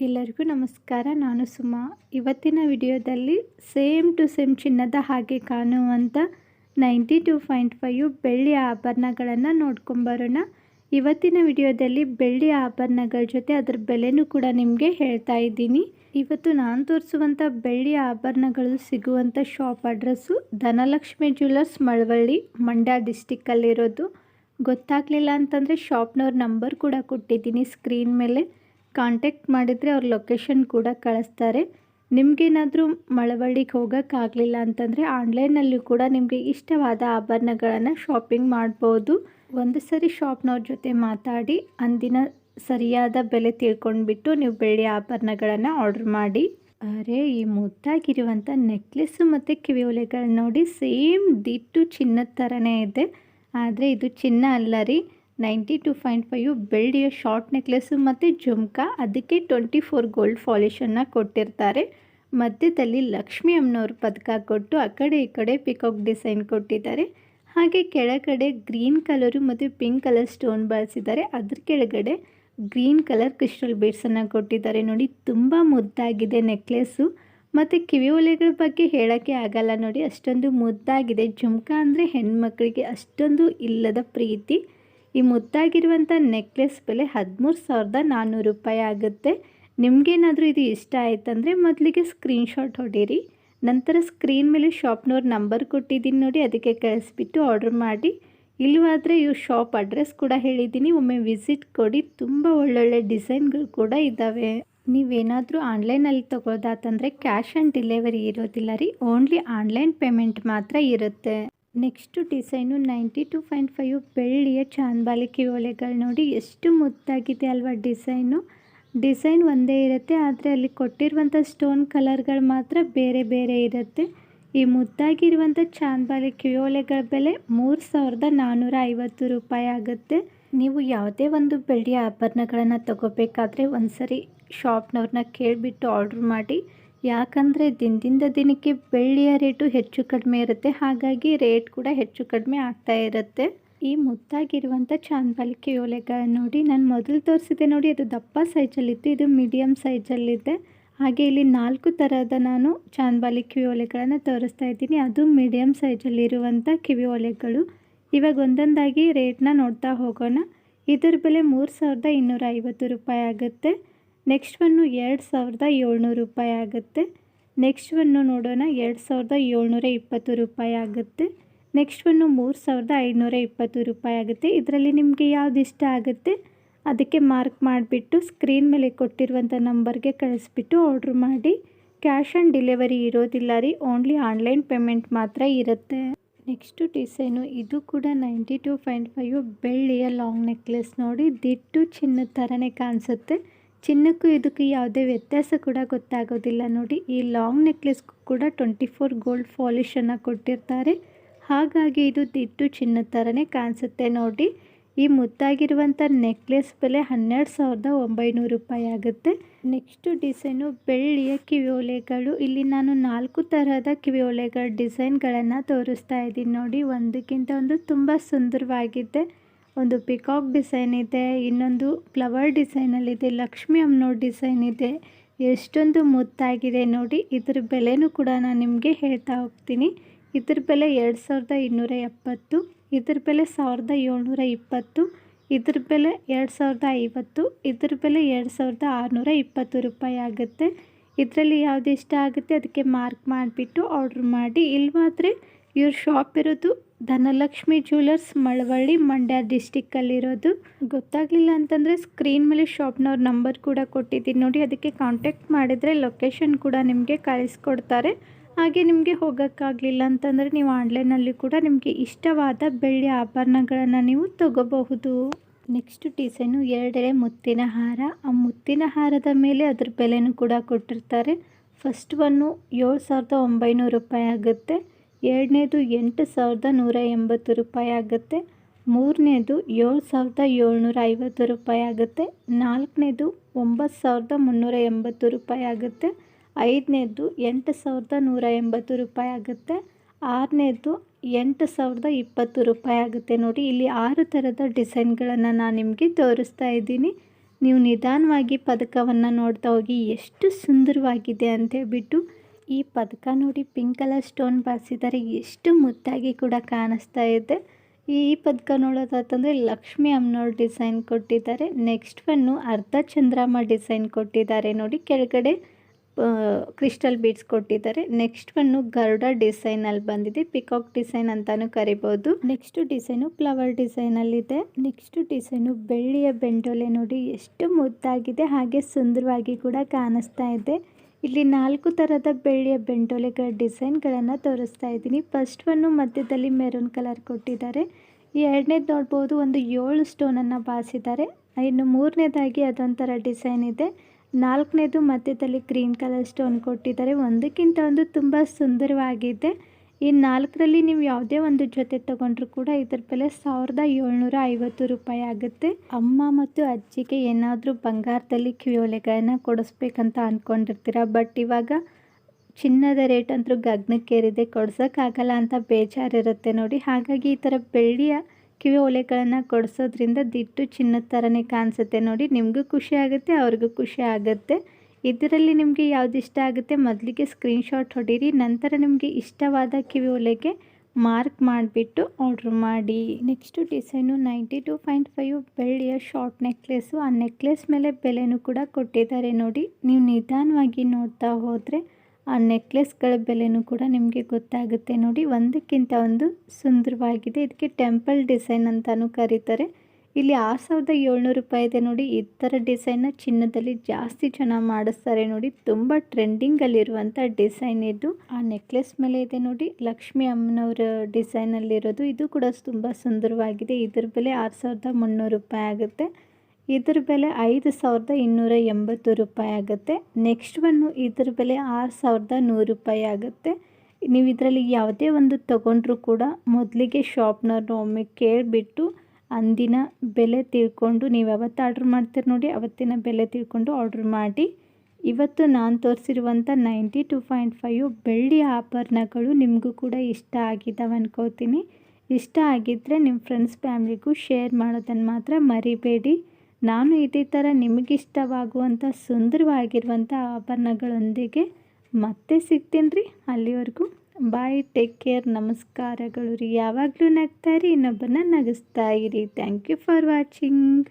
ಎಲ್ಲರಿಗೂ ನಮಸ್ಕಾರ. ನಾನು ಸುಮಾ. ಇವತ್ತಿನ ವಿಡಿಯೋದಲ್ಲಿ ಸೇಮ್ ಟು ಸೇಮ್ ಚಿನ್ನದ ಹಾಗೆ ಕಾಣುವಂಥ ನೈಂಟಿ ಟು ಪಾಯಿಂಟ್ ಫೈವ್ ಬೆಳ್ಳಿ ಆಭರಣಗಳನ್ನು ನೋಡ್ಕೊಂಬರೋಣ. ಇವತ್ತಿನ ವಿಡಿಯೋದಲ್ಲಿ ಬೆಳ್ಳಿ ಆಭರಣಗಳ ಜೊತೆ ಅದರ ಬೆಲೆನೂ ಕೂಡ ನಿಮಗೆ ಹೇಳ್ತಾ ಇದ್ದೀನಿ. ಇವತ್ತು ನಾನು ತೋರಿಸುವಂಥ ಬೆಳ್ಳಿ ಆಭರಣಗಳು ಸಿಗುವಂಥ shop address Dhanalakshmi jewellers Malavalli, Mandya ಡಿಸ್ಟಿಕ್ಕಲ್ಲಿರೋದು ಗೊತ್ತಾಗಲಿಲ್ಲ ಅಂತಂದರೆ ಶಾಪ್ನವ್ರ ನಂಬರ್ ಕೂಡ ಕೊಟ್ಟಿದ್ದೀನಿ ಸ್ಕ್ರೀನ್ ಮೇಲೆ. ಕಾಂಟ್ಯಾಕ್ಟ್ ಮಾಡಿದರೆ ಅವ್ರ ಲೊಕೇಶನ್ ಕೂಡ ಕಳಿಸ್ತಾರೆ. ನಿಮಗೇನಾದರೂ ಮಳವಳ್ಳಿಗೆ ಹೋಗೋಕ್ಕಾಗಲಿಲ್ಲ ಅಂತಂದರೆ ಆನ್ಲೈನಲ್ಲೂ ಕೂಡ ನಿಮಗೆ ಇಷ್ಟವಾದ ಆಭರಣಗಳನ್ನು ಶಾಪಿಂಗ್ ಮಾಡ್ಬೋದು. ಒಂದು ಸರಿ ಶಾಪ್ನವ್ರ ಜೊತೆ ಮಾತಾಡಿ, ಅಂದಿನ ಸರಿಯಾದ ಬೆಲೆ ತಿಳ್ಕೊಂಡ್ಬಿಟ್ಟು ನೀವು ಬೆಳ್ಳಿ ಆಭರಣಗಳನ್ನು ಆರ್ಡ್ರ್ ಮಾಡಿ. ಅರೆ, ಈ ಮುದ್ದಾಗಿರುವಂಥ ನೆಕ್ಲೆಸ್ಸು ಮತ್ತು ಕಿವಿಯೋಲೆಗಳು ನೋಡಿ ಸೇಮ್ ದಿಟ್ಟು ಚಿನ್ನದ ಥರನೇ ಇದೆ. ಆದರೆ ಇದು ಚಿನ್ನ ಅಲ್ಲ ರೀ. ನೈಂಟಿ ಟು ಪಾಯಿಂಟ್ ಫೈವ್ ಬೆಳ್ಳಿಯ ಶಾರ್ಟ್ ನೆಕ್ಲೆಸ್ಸು ಮತ್ತು ಜುಮ್ಕಾ, ಅದಕ್ಕೆ ಟ್ವೆಂಟಿ ಫೋರ್ ಗೋಲ್ಡ್ ಫಾಲಿಶನ್ನು ಕೊಟ್ಟಿರ್ತಾರೆ. ಮಧ್ಯದಲ್ಲಿ ಲಕ್ಷ್ಮಿ ಅಮ್ಮನವ್ರ ಪದಕ ಕೊಟ್ಟು ಆ ಕಡೆ ಈ ಕಡೆ ಪಿಕಾಕ್ ಡಿಸೈನ್ ಕೊಟ್ಟಿದ್ದಾರೆ. ಹಾಗೆ ಕೆಳಗಡೆ ಗ್ರೀನ್ ಕಲರು ಮತ್ತು ಪಿಂಕ್ ಕಲರ್ ಸ್ಟೋನ್ ಬಳಸಿದ್ದಾರೆ. ಅದ್ರ ಕೆಳಗಡೆ ಗ್ರೀನ್ ಕಲರ್ ಕ್ರಿಸ್ಟಲ್ ಬೀಡ್ಸನ್ನು ಕೊಟ್ಟಿದ್ದಾರೆ. ನೋಡಿ, ತುಂಬ ಮುದ್ದಾಗಿದೆ ನೆಕ್ಲೆಸ್ಸು ಮತ್ತು ಕಿವಿ ಒಲೆಗಳ ಬಗ್ಗೆ ಹೇಳೋಕ್ಕೆ ಆಗಲ್ಲ ನೋಡಿ, ಅಷ್ಟೊಂದು ಮುದ್ದಾಗಿದೆ. ಜುಮ್ಕಾ ಅಂದರೆ ಹೆಣ್ಮಕ್ಳಿಗೆ ಅಷ್ಟೊಂದು ಇಲ್ಲದ ಪ್ರೀತಿ. ಈ ಮುದ್ದಾಗಿರುವಂಥ ನೆಕ್ಲೆಸ್ ಬೆಲೆ ಹದಿಮೂರು ಸಾವಿರದ ನಾನ್ನೂರು ರೂಪಾಯಿ ಆಗುತ್ತೆ. ನಿಮಗೇನಾದರೂ ಇದು ಇಷ್ಟ ಆಯ್ತಂದರೆ ಮೊದಲಿಗೆ ಸ್ಕ್ರೀನ್ಶಾಟ್ ಹೊಡೀರಿ. ನಂತರ ಸ್ಕ್ರೀನ್ ಮೇಲೆ ಶಾಪ್ನವ್ರ ನಂಬರ್ ಕೊಟ್ಟಿದ್ದೀನಿ ನೋಡಿ, ಅದಕ್ಕೆ ಕಳಿಸ್ಬಿಟ್ಟು ಆರ್ಡ್ರ್ ಮಾಡಿ. ಇಲ್ಲವಾದರೆ ಇವು ಶಾಪ್ ಅಡ್ರೆಸ್ ಕೂಡ ಹೇಳಿದ್ದೀನಿ. ಒಮ್ಮೆ ವಿಸಿಟ್ ಕೊಡಿ. ತುಂಬ ಒಳ್ಳೊಳ್ಳೆ ಡಿಸೈನ್ಗಳು ಕೂಡ ಇದ್ದಾವೆ ನೀವೇನಾದರೂ ಆನ್ಲೈನಲ್ಲಿ ತೊಗೊಳೋದಾತಂದರೆ ಕ್ಯಾಶ್ ಆನ್ ಡೆಲಿವರಿ ಇರೋದಿಲ್ಲ ರೀ. ಓನ್ಲಿ ಆನ್ಲೈನ್ ಪೇಮೆಂಟ್ ಮಾತ್ರ ಇರುತ್ತೆ. Next design ninety two point five ಬೆಳ್ಳಿಯ ಚಾಂದ್ಬಾಲಿ ಓಲೆಗಳು ನೋಡಿ, ಎಷ್ಟು ಮುದ್ದಾಗಿದೆ ಅಲ್ವಾ ಡಿಸೈನು. ಡಿಸೈನ್ ಒಂದೇ ಇರುತ್ತೆ, ಆದರೆ ಅಲ್ಲಿ ಕೊಟ್ಟಿರುವಂಥ ಸ್ಟೋನ್ ಕಲರ್ಗಳು ಮಾತ್ರ ಬೇರೆ ಬೇರೆ ಇರುತ್ತೆ. ಈ ಮುದ್ದಾಗಿರುವಂಥ ಚಾಂದ್ಬಾಲಿ ಕಿವೋಲೆಗಳ ಬೆಲೆ ಮೂರು ಸಾವಿರದ ನಾನ್ನೂರ ಐವತ್ತು ರೂಪಾಯಿ ಆಗುತ್ತೆ. ನೀವು ಯಾವುದೇ ಒಂದು ಬೆಳ್ಳಿಯ ಆಭರಣಗಳನ್ನು ತಗೋಬೇಕಾದ್ರೆ ಒಂದ್ಸರಿ ಶಾಪ್ನವ್ರನ್ನ ಕೇಳಿಬಿಟ್ಟು ಆರ್ಡ್ರ್ ಮಾಡಿ. ಯಾಕಂದರೆ ದಿನದಿಂದ ದಿನಕ್ಕೆ ಬೆಳ್ಳಿಯ ರೇಟು ಹೆಚ್ಚು ಕಡಿಮೆ ಇರುತ್ತೆ. ಹಾಗಾಗಿ ರೇಟ್ ಕೂಡ ಹೆಚ್ಚು ಕಡಿಮೆ ಆಗ್ತಾ ಇರುತ್ತೆ. ಈ ಮುದ್ದಾಗಿರುವಂಥ ಚಾಂದ್ಬಾಲಿಕೆ ಓಲೆಗಳು ನೋಡಿ, ನಾನು ಮೊದಲು ತೋರಿಸಿದೆ ನೋಡಿ, ಅದು ದಪ್ಪ ಸೈಜಲ್ಲಿತ್ತು, ಇದು ಮೀಡಿಯಮ್ ಸೈಜಲ್ಲಿದೆ. ಹಾಗೆ ಇಲ್ಲಿ ನಾಲ್ಕು ಥರದ ನಾನು ಚಾಂದ್ಬಾಲಿ ಕಿವಿ ಒಲೆಗಳನ್ನು ತೋರಿಸ್ತಾ ಇದ್ದೀನಿ. ಅದು ಮೀಡಿಯಮ್ ಸೈಜಲ್ಲಿರುವಂಥ ಕಿವಿ ಒಲೆಗಳು ಇವಾಗ ಒಂದೊಂದಾಗಿ ರೇಟ್ನ ನೋಡ್ತಾ ಹೋಗೋಣ. ಇದರ ಬೆಲೆ ಮೂರು ಸಾವಿರದ ಇನ್ನೂರ ಐವತ್ತು ರೂಪಾಯಿ ಆಗುತ್ತೆ. ನೆಕ್ಸ್ಟ್ ಒನ್ನು ಎರಡು ಸಾವಿರದ ಏಳ್ನೂರು ರೂಪಾಯಿ ಆಗುತ್ತೆ. ನೆಕ್ಸ್ಟ್ ಒನ್ನು ನೋಡೋಣ, ಎರಡು ಸಾವಿರದ ಏಳ್ನೂರ ಇಪ್ಪತ್ತು ರೂಪಾಯಿ ಆಗುತ್ತೆ. ನೆಕ್ಸ್ಟ್ ಒನ್ನು ಮೂರು ಸಾವಿರದ ಐನೂರ ಇಪ್ಪತ್ತು ರೂಪಾಯಿ ಆಗುತ್ತೆ. ಇದರಲ್ಲಿ ನಿಮಗೆ ಯಾವ್ದು ಇಷ್ಟ ಆಗುತ್ತೆ, ಅದಕ್ಕೆ ಮಾರ್ಕ್ ಮಾಡಿಬಿಟ್ಟು ಸ್ಕ್ರೀನ್ ಮೇಲೆ ಕೊಟ್ಟಿರುವಂಥ ನಂಬರ್ಗೆ ಕಳಿಸ್ಬಿಟ್ಟು ಆರ್ಡ್ರ್ ಮಾಡಿ. ಕ್ಯಾಶ್ ಆನ್ ಡೆಲಿವರಿ ಇರೋದಿಲ್ಲ ರೀ, ಓನ್ಲಿ ಆನ್ಲೈನ್ ಪೇಮೆಂಟ್ ಮಾತ್ರ ಇರುತ್ತೆ. ನೆಕ್ಸ್ಟು ಡಿಸೈನು, ಇದು ಕೂಡ ನೈಂಟಿ ಟು ಪಾಯಿಂಟ್ ಫೈವ್ ಬೆಳ್ಳಿಯ ಲಾಂಗ್ ನೆಕ್ಲೆಸ್ ನೋಡಿ, ದಿಟ್ಟು ಚಿನ್ನದ ಥರನೇ ಕಾಣಿಸುತ್ತೆ. ಚಿನ್ನಕ್ಕೂ ಇದಕ್ಕೂ ಯಾವುದೇ ವ್ಯತ್ಯಾಸ ಕೂಡ ಗೊತ್ತಾಗೋದಿಲ್ಲ. ನೋಡಿ, ಈ ಲಾಂಗ್ ನೆಕ್ಲೆಸ್ಗೂ ಕೂಡ ಟ್ವೆಂಟಿ ಫೋರ್ ಗೋಲ್ಡ್ ಫಾಲಿಶನ್ನು ಕೊಟ್ಟಿರ್ತಾರೆ. ಹಾಗಾಗಿ ಇದು ದಿಟ್ಟು ಚಿನ್ನದ ಥರನೇ ಕಾಣಿಸುತ್ತೆ. ನೋಡಿ, ಈ ಮುದ್ದಾಗಿರುವಂಥ ನೆಕ್ಲೆಸ್ ಬೆಲೆ ಹನ್ನೆರಡು ಸಾವಿರದ ಒಂಬೈನೂರು ರೂಪಾಯಿ ಆಗುತ್ತೆ. ನೆಕ್ಸ್ಟು ಡಿಸೈನು ಬೆಳ್ಳಿಯ ಕಿವಿಯೋಲೆಗಳು ಇಲ್ಲಿ ನಾನು ನಾಲ್ಕು ತರಹದ ಕಿವಿಯೋಲೆಗಳ ಡಿಸೈನ್ಗಳನ್ನು ತೋರಿಸ್ತಾ ಇದ್ದೀನಿ. ನೋಡಿ, ಒಂದಕ್ಕಿಂತ ಒಂದು ತುಂಬ ಸುಂದರವಾಗಿದೆ. ಒಂದು ಪಿಕಾಕ್ ಡಿಸೈನ್ ಇದೆ, ಇನ್ನೊಂದು ಫ್ಲವರ್ ಡಿಸೈನಲ್ಲಿದೆ ಲಕ್ಷ್ಮಿ ಅಮ್ಮನೋ ಡಿಸೈನ್ ಇದೆ. ಎಷ್ಟೊಂದು ಮುತ್ತಾಗಿದೆ ನೋಡಿ, ಇದ್ರ ಬೆಲೆನೂ ಕೂಡ ನಾನು ನಿಮಗೆ ಹೇಳ್ತಾ ಹೋಗ್ತೀನಿ. ಇದ್ರ ಬೆಲೆ ಎರಡು ಸಾವಿರದ ಇನ್ನೂರ ಎಪ್ಪತ್ತು, ಇದ್ರ ಬೆಲೆ ಸಾವಿರದ ಏಳ್ನೂರ ಇಪ್ಪತ್ತು, ಇದ್ರ ಬೆಲೆ ಎರಡು ಸಾವಿರದ ಐವತ್ತು, ಇದ್ರ ಬೆಲೆ ಎರಡು ಸಾವಿರದ ಆರುನೂರ ಇಪ್ಪತ್ತು ರೂಪಾಯಿ ಆಗುತ್ತೆ. ಇದರಲ್ಲಿ ಯಾವುದು ಇಷ್ಟ ಆಗುತ್ತೆ ಅದಕ್ಕೆ ಮಾರ್ಕ್ ಮಾಡಿಬಿಟ್ಟು ಆರ್ಡ್ರ್ ಮಾಡಿ. ಇಲ್ವಾದರೆ ಇವ್ರ ಶಾಪ್ ಇರೋದು ಧನಲಕ್ಷ್ಮಿ ಜ್ಯುವೆಲರ್ಸ್ ಮಳವಳ್ಳಿ ಮಂಡ್ಯ ಡಿಸ್ಟಿಕ್ಕಲ್ಲಿರೋದು. ಗೊತ್ತಾಗಲಿಲ್ಲ ಅಂತಂದರೆ ಸ್ಕ್ರೀನ್ ಮೇಲೆ ಶಾಪ್ನವ್ರ ನಂಬರ್ ಕೂಡ ಕೊಟ್ಟಿದ್ದೀನಿ. ನೋಡಿ, ಅದಕ್ಕೆ ಕಾಂಟ್ಯಾಕ್ಟ್ ಮಾಡಿದರೆ ಲೊಕೇಶನ್ ಕೂಡ ನಿಮಗೆ ಕಳಿಸ್ಕೊಡ್ತಾರೆ. ಹಾಗೆ ನಿಮಗೆ ಹೋಗೋಕ್ಕಾಗಲಿಲ್ಲ ಅಂತಂದರೆ ನೀವು ಆನ್ಲೈನಲ್ಲಿ ಕೂಡ ನಿಮಗೆ ಇಷ್ಟವಾದ ಬೆಳ್ಳಿ ಆಭರಣಗಳನ್ನು ನೀವು ತಗೋಬಹುದು. ನೆಕ್ಸ್ಟ್ ಡಿಸೈನು ಎರಡೆಳೆ ಮುತ್ತಿನ ಹಾರ. ಆ ಮುತ್ತಿನ ಹಾರದ ಮೇಲೆ ಅದ್ರ ಬೆಲೆನೂ ಕೂಡ ಕೊಟ್ಟಿರ್ತಾರೆ. ಫಸ್ಟ್ ಒನ್ನು ಏಳು ಸಾವಿರದ ಒಂಬೈನೂರು ರೂಪಾಯಿ ಆಗುತ್ತೆ. ಎರಡನೇದು ಎಂಟು ಸಾವಿರದ ನೂರ ಎಂಬತ್ತು ರೂಪಾಯಿ ಆಗುತ್ತೆ. ಮೂರನೇದು ಏಳು ಸಾವಿರದ ಏಳ್ನೂರ ಐವತ್ತು ರೂಪಾಯಿ ಆಗುತ್ತೆ. ನಾಲ್ಕನೇದು ಒಂಬತ್ತು ಸಾವಿರದ ಮುನ್ನೂರ ಎಂಬತ್ತು ರೂಪಾಯಿ ಆಗುತ್ತೆ. ಐದನೇದು ಎಂಟು ಸಾವಿರದ ನೂರ ಎಂಬತ್ತು ರೂಪಾಯಿ ಆಗುತ್ತೆ. ಆರನೇದು ಎಂಟು ಸಾವಿರದ ಇಪ್ಪತ್ತು ರೂಪಾಯಿ ಆಗುತ್ತೆ. ನೋಡಿ, ಇಲ್ಲಿ ಆರು ಥರದ ಡಿಸೈನ್ಗಳನ್ನು ನಾನು ನಿಮಗೆ ತೋರಿಸ್ತಾ ಇದ್ದೀನಿ. ನೀವು ನಿಧಾನವಾಗಿ ಪದಕವನ್ನು ನೋಡ್ತಾ ಹೋಗಿ ಎಷ್ಟು ಸುಂದರವಾಗಿದೆ ಅಂತ ಹೇಳ್ಬಿಟ್ಟು ಈ ಪದಕ ನೋಡಿ ಪಿಂಕ್ ಕಲರ್ ಸ್ಟೋನ್ ಬಾರಿಸಿದ್ದಾರೆ ಎಷ್ಟು ಮುದ್ದಾಗಿ ಕೂಡ ಕಾಣಿಸ್ತಾ ಇದೆ. ಈ ಪದಕ ನೋಡೋದಾತಂದರೆ ಲಕ್ಷ್ಮಿ ಅಮ್ಮನವ್ರ ಡಿಸೈನ್ ಕೊಟ್ಟಿದ್ದಾರೆ. ನೆಕ್ಸ್ಟ್ ಒನ್ನು ಅರ್ಧ ಚಂದ್ರಮ್ಮ ಡಿಸೈನ್ ಕೊಟ್ಟಿದ್ದಾರೆ ನೋಡಿ. ಕೆಳಗಡೆ ಕ್ರಿಸ್ಟಲ್ ಬೀಡ್ಸ್ ಕೊಟ್ಟಿದ್ದಾರೆ. ನೆಕ್ಸ್ಟ್ ಒನ್ನು ಗರುಡ ಡಿಸೈನಲ್ಲಿ ಬಂದಿದೆ. ಪಿಕಾಕ್ ಡಿಸೈನ್ ಅಂತಾನು ಕರಿಬೋದು. ನೆಕ್ಸ್ಟ್ ಡಿಸೈನು ಫ್ಲವರ್ ಡಿಸೈನಲ್ಲಿದೆ ನೆಕ್ಸ್ಟ್ ಡಿಸೈನು ಬೆಳ್ಳಿಯ ಬೆಂಡೋಲೆ ನೋಡಿ ಎಷ್ಟು ಮುದ್ದಾಗಿದೆ. ಹಾಗೆ ಸುಂದರವಾಗಿ ಕೂಡ ಕಾಣಿಸ್ತಾ ಇದೆ. ಇಲ್ಲಿ ನಾಲ್ಕು ಥರದ ಬೆಳ್ಳಿಯ ಬೆಂಡೋಲೆಗಳ ಡಿಸೈನ್ಗಳನ್ನು ತೋರಿಸ್ತಾ ಇದ್ದೀನಿ. ಫಸ್ಟ್ ಒನ್ನು ಮಧ್ಯದಲ್ಲಿ ಮೆರೂನ್ ಕಲರ್ ಕೊಟ್ಟಿದ್ದಾರೆ. ಎರಡನೇದು ನೋಡ್ಬೋದು ಒಂದು ಏಳು ಸ್ಟೋನನ್ನು ಬಾಸಿದ್ದಾರೆ. ಇನ್ನು ಮೂರನೇದಾಗಿ ಅದೊಂಥರ ಡಿಸೈನ್ ಇದೆ. ನಾಲ್ಕನೇದು ಮಧ್ಯದಲ್ಲಿ ಗ್ರೀನ್ ಕಲರ್ ಸ್ಟೋನ್ ಕೊಟ್ಟಿದ್ದಾರೆ. ಒಂದಕ್ಕಿಂತ ಒಂದು ತುಂಬ ಸುಂದರವಾಗಿದೆ. ಈ ನಾಲ್ಕರಲ್ಲಿ ನೀವು ಯಾವುದೇ ಒಂದು ಜೊತೆ ತೊಗೊಂಡ್ರು ಕೂಡ ಇದರ ಬೆಲೆ ಸಾವಿರದ ಏಳ್ನೂರ ಐವತ್ತು ರೂಪಾಯಿ ಆಗುತ್ತೆ. ಅಮ್ಮ ಮತ್ತು ಅಜ್ಜಿಗೆ ಏನಾದರೂ ಬಂಗಾರದಲ್ಲಿ ಕಿವಿಯೋಲೆಗಳನ್ನ ಕೊಡಿಸ್ಬೇಕಂತ ಅಂದ್ಕೊಂಡಿರ್ತೀರ ಬಟ್ ಇವಾಗ ಚಿನ್ನದ ರೇಟ್ ಅಂತೂ ಗಗ್ನಕ್ಕೇರಿದೆ, ಕೊಡ್ಸೋಕ್ಕಾಗಲ್ಲ ಅಂತ ಬೇಜಾರಿರುತ್ತೆ ನೋಡಿ. ಹಾಗಾಗಿ ಈ ಥರ ಬೆಳ್ಳಿಯ ಕಿವಿ ಒಲೆಗಳನ್ನು ಕೊಡಿಸೋದ್ರಿಂದ ದಿಟ್ಟು ಚಿನ್ನದ ಥರನೇ ಕಾಣಿಸುತ್ತೆ ನೋಡಿ. ನಿಮಗೂ ಖುಷಿ ಆಗುತ್ತೆ, ಅವ್ರಿಗೂ ಖುಷಿ ಆಗುತ್ತೆ. ಇದರಲ್ಲಿ ನಿಮಗೆ ಯಾವ್ದು ಇಷ್ಟ ಆಗುತ್ತೆ ಮೊದಲಿಗೆ ಸ್ಕ್ರೀನ್ಶಾಟ್ ಹೊಡೀರಿ, ನಂತರ ನಿಮಗೆ ಇಷ್ಟವಾದ ಕಿವಿ ಒಲೆಗೆ ಮಾರ್ಕ್ ಮಾಡಿಬಿಟ್ಟು ಆರ್ಡ್ರ್ ಮಾಡಿ. Next design ninety two point five ಬೆಳ್ಳಿಯ ಶಾರ್ಟ್ ನೆಕ್ಲೆಸ್ಸು ಆ ನೆಕ್ಲೆಸ್ ಮೇಲೆ ಬೆಲೆನೂ ಕೂಡ ಕೊಟ್ಟಿದ್ದಾರೆ ನೋಡಿ. ನೀವು ನಿಧಾನವಾಗಿ ನೋಡ್ತಾ ಹೋದರೆ ಆ ನೆಕ್ಲೆಸ್ಗಳ ಬೆಲೆನೂ ಕೂಡ ನಿಮಗೆ ಗೊತ್ತಾಗುತ್ತೆ ನೋಡಿ. ಒಂದಕ್ಕಿಂತ ಒಂದು ಸುಂದರವಾಗಿದೆ. ಇದಕ್ಕೆ ಟೆಂಪಲ್ ಡಿಸೈನ್ ಅಂತಲೂ ಕರೀತಾರೆ. ಇಲ್ಲಿ ಆರು ಸಾವಿರದ ಏಳ್ನೂರು ರೂಪಾಯಿ ಇದೆ ನೋಡಿ. ಈ ಥರ ಡಿಸೈನ್ನ ಚಿನ್ನದಲ್ಲಿ ಜಾಸ್ತಿ ಚೆನ್ನಾಗಿ ಮಾಡಿಸ್ತಾರೆ ನೋಡಿ. ತುಂಬ ಟ್ರೆಂಡಿಂಗಲ್ಲಿರುವಂಥ ಡಿಸೈನ್ ಇದು. ಆ ನೆಕ್ಲೆಸ್ ಮೇಲೆ ಇದೆ ನೋಡಿ. ಲಕ್ಷ್ಮಿ ಅಮ್ಮನವರ ಡಿಸೈನಲ್ಲಿರೋದು. ಇದು ಕೂಡ ತುಂಬ ಸುಂದರವಾಗಿದೆ. ಇದ್ರ ಬೆಲೆ ಆರು ಸಾವಿರದ ಮುನ್ನೂರು ರೂಪಾಯಿ ಆಗುತ್ತೆ. ಇದ್ರ ಬೆಲೆ ಐದು ಸಾವಿರದ ಇನ್ನೂರ ಎಂಬತ್ತು ರೂಪಾಯಿ ಆಗುತ್ತೆ. ನೆಕ್ಸ್ಟ್ ಒನ್ನು ಇದ್ರ ಬೆಲೆ ಆರು ಸಾವಿರದ ನೂರು ರೂಪಾಯಿ ಆಗುತ್ತೆ. ನೀವು ಇದರಲ್ಲಿ ಯಾವುದೇ ಒಂದು ತೊಗೊಂಡ್ರೂ ಕೂಡ ಮೊದಲಿಗೆ ಶಾಪ್ನವ್ರನ್ನ ಒಮ್ಮೆ ಕೇಳಿಬಿಟ್ಟು ಅಂದಿನ ಬೆಲೆ ತಿಳ್ಕೊಂಡು ನೀವು ಯಾವತ್ತು ಆರ್ಡ್ರ್ ಮಾಡ್ತೀರಿ ನೋಡಿ, ಅವತ್ತಿನ ಬೆಲೆ ತಿಳ್ಕೊಂಡು ಆರ್ಡ್ರ್ ಮಾಡಿ. ಇವತ್ತು ನಾನು ತೋರಿಸಿರುವಂಥ ನೈಂಟಿ ಟು ಪಾಯಿಂಟ್ ಫೈವ್ ಬೆಳ್ಳಿ ಆಭರಣಗಳು ನಿಮಗೂ ಕೂಡ ಇಷ್ಟ ಆಗಿದ್ದಾವೆ ಅನ್ಕೋತೀನಿ. ಇಷ್ಟ ಆಗಿದ್ದರೆ ನಿಮ್ಮ ಫ್ರೆಂಡ್ಸ್ ಫ್ಯಾಮ್ಲಿಗೂ ಶೇರ್ ಮಾಡೋದನ್ನು ಮಾತ್ರ ಮರಿಬೇಡಿ. ನಾನು ಇದೇ ಥರ ನಿಮಗಿಷ್ಟವಾಗುವಂಥ ಸುಂದರವಾಗಿರುವಂಥ ಆಭರಣಗಳೊಂದಿಗೆ ಮತ್ತೆ ಸಿಗ್ತೀನಿ ರೀ ಅಲ್ಲಿವರೆಗೂ. ಬಾಯ್ ಟೇಕ್ ಕೇರ್ ನಮಸ್ಕಾರಗಳು ರೀ. ಯಾವಾಗಲೂ ನಗ್ತಾ ರೀ ಇನ್ನೊಬ್ಬನ ನಗಿಸ್ತಾ ಇರಿ. Thank you for watching